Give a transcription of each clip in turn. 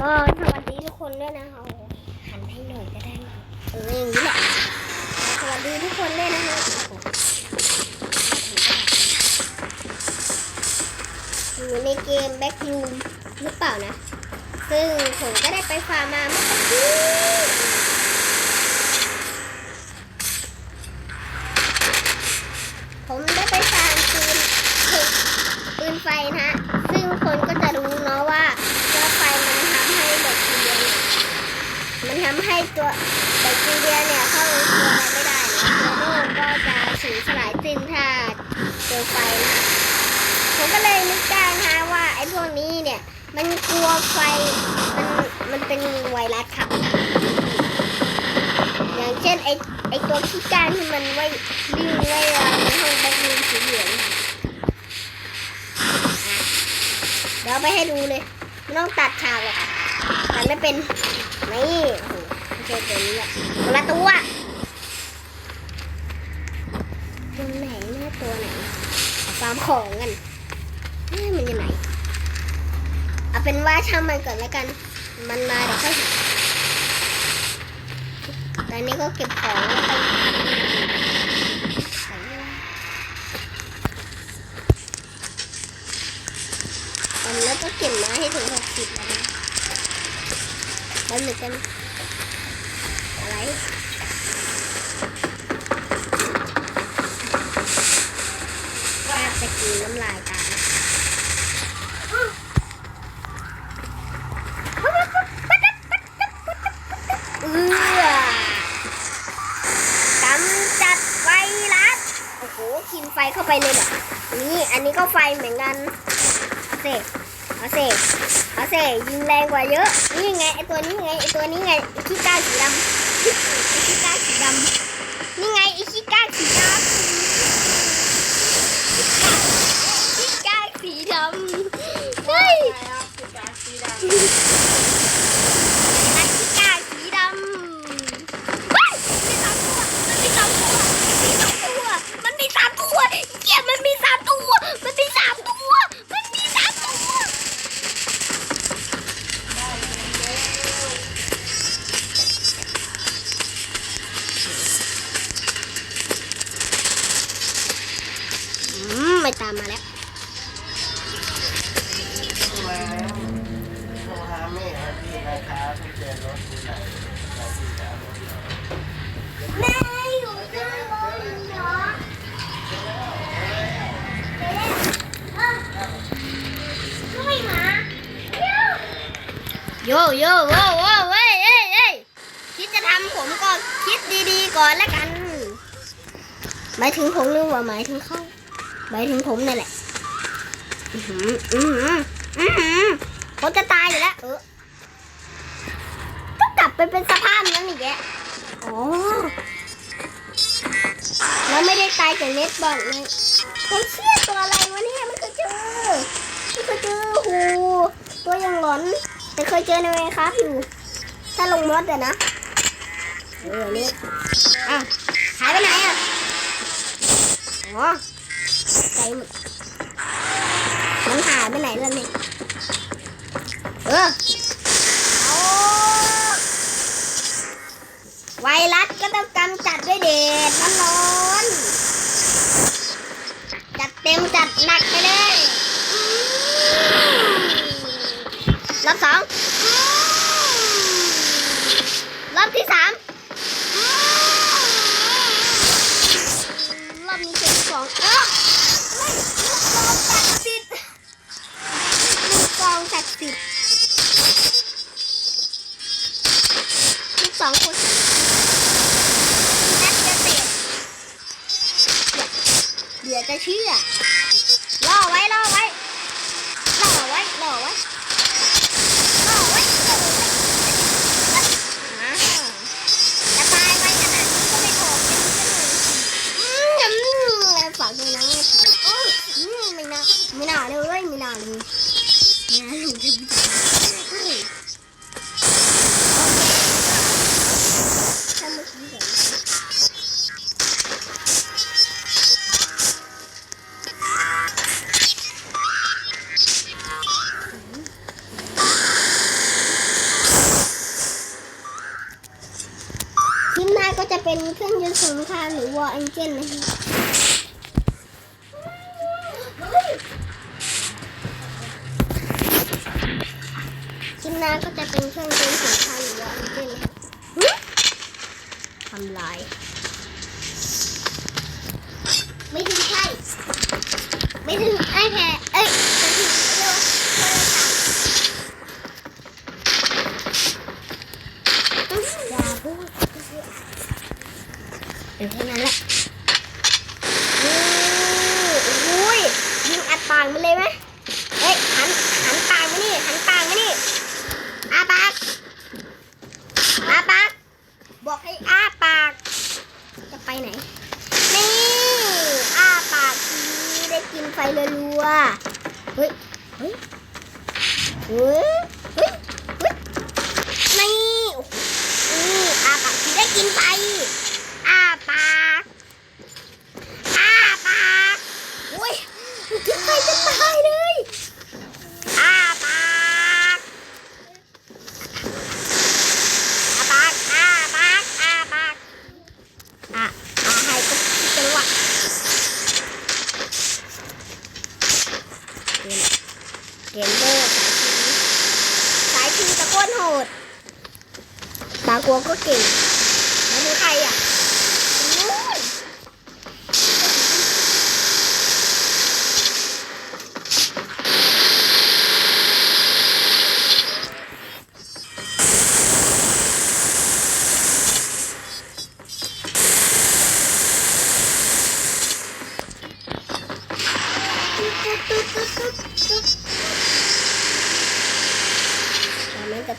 ก็สวัสดีทุกคนด้วยนะคะหันให้หน่อยก็ได้นะเอออย่างนี้แหละสวัสดีทุกคนด้วยนะคะโอ้โหอยู่ในเกมแบ็กรูมหรือเปล่านะ ซึ่งผมก็ได้ไปฟาร์มมาเมื่อกี้ผมได้ไปฟาร์มปืนถึกปืนไฟนะฮะ ซึ่งคนก็จะรู้เนาะว่าว่าไฟมันทำให้แบคทีเรียเนี่ยมันทำให้ ตัวแบคทีเรียเนี่ยเข้าตัวไรไม่ได้นะตัวโรคก็จะสูญสลายสิ้นถ้าเจอไฟนะผมก็เลยนึกได้นะคะว่าไอ้พวกนี้เนี่ยมันกลัวไฟมันมันเป็นไวรัสครับ อย่างเช่นไอ้ไอ้ตัวขี้ก้านที่มันไว้วิ่งไล่เราในห้องแบคทีเรียสีเหลืองอะเดี๋ยวเอาไปให้ดูเลย ต้องตัดฉากหรอกตัดไม่เป็น นี่ โอ้โหไม่ใช่ตัวนี้อะคนละตัวตัวไหนหน้าตัวไหนฟาร์มของกันเอ้ยมันอยู่ไหนเอาเป็นว่าช่างมันก่อนแล้วกัน มันมาเดี๋ยวค่อยตอนนี้ก็เก็บของแล้วไปใส่ไว้ตอนนี้ก็เก็บมาให้ถึงหกสิบแล้วนะแล้วหนึ่งกัน ไรแทบจะกินน้ำลายตามเอื้อกำจัดไวรัสโอ้โห กินไฟเข้าไปเลยเหรอนี่ อันนี้ก็ไฟเหมือนกันเอาเสเอาเสเอาเสยิงแรงกว่าเยอะ นี่ไงไอตัวนี้ไงไอตัวนี้ไงไอขี้ก้าสีดำ อขี้ก้าสีดำนี่ไงไอขี้ก้าสีดำ บรถที่ไหนแม่อยู่ข้างบนเหรอช่วยหมาโยโย่โว้โว้เว้ยเอ้ยเอ้ยคิดจะทำผมก็คิดดีๆก่อนแล้วกัน หมายถึงผมนึกว่าหมายถึงเขา หมายถึงผมนั่นแหละอือหืออือหืออือหือผมจะตายอยู่แล้วเออต้องกลับไปเป็นสภาพนั้นอีกแกอ๋อแล้วไม่ได้ตายจากเน็ตบอลเลยผมเชื่อตัวอะไรวะเนี่ยไม่เคยเจอไม่เคยเจอหูตัวยังหลอนแต่เคยเจอในเวครับอยู่ ถ้าลงมดอะนะเออนี่อ้าวหายไปไหนอะอ๋อ ใจหมดมันหายไปไหนแล้วเนี่ยเออไวรัสก็ต้องกำจัดด้วยเดชมันร้อนจัดเต็มจัดหนักไปเลยรอบสองรอบที่สาม สิทธิ์ลูกสองคนนัดจะเตะเดี๋ยวจะเชื่อ เป็นเครื่องยนต์สงครามหรือวอร์เอนจินนะคะคลิปหน้าก็จะเป็นเครื่องยนต์สงครามหรือวอร์เอนจินนะคะทำลายไม่ถึงใช่ไม่ถึงไอแพดเอ้ยไม่ถึงเร็วโทรศัพท์อย่าพูด เดี๋ยวแค่นั้นแหละโอ้ยยิงอัดปากมันเลยไหมเฮ้ยหันหันปากมานี่หันปากมานี่อาปากอาปากบอกให้อ้าปาก จะไปไหน นี่อ้าปากทีได้กินไฟรัวๆเฮ้ยเฮ้ยเฮ้ย เฮ้ย นี่โอ้โหนี่อ้าปากทีได้กินไฟ อ้าปาก อ้าปากโอ้ยมันกินไฟจะตายเลย อ้าปาก อ้าปาก อ้าปาก อ้าปาก อะอาให้ก็จังหวะเกม เกมเมอร์สายทีตะโกนโหดตางกลัวก็เก่งแล้วดูใครอะนู่นแต่มันจะ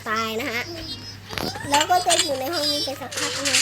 ตายนะฮะ แล้วก็จะอยู่ในห้องนี้ไปสักพักนะ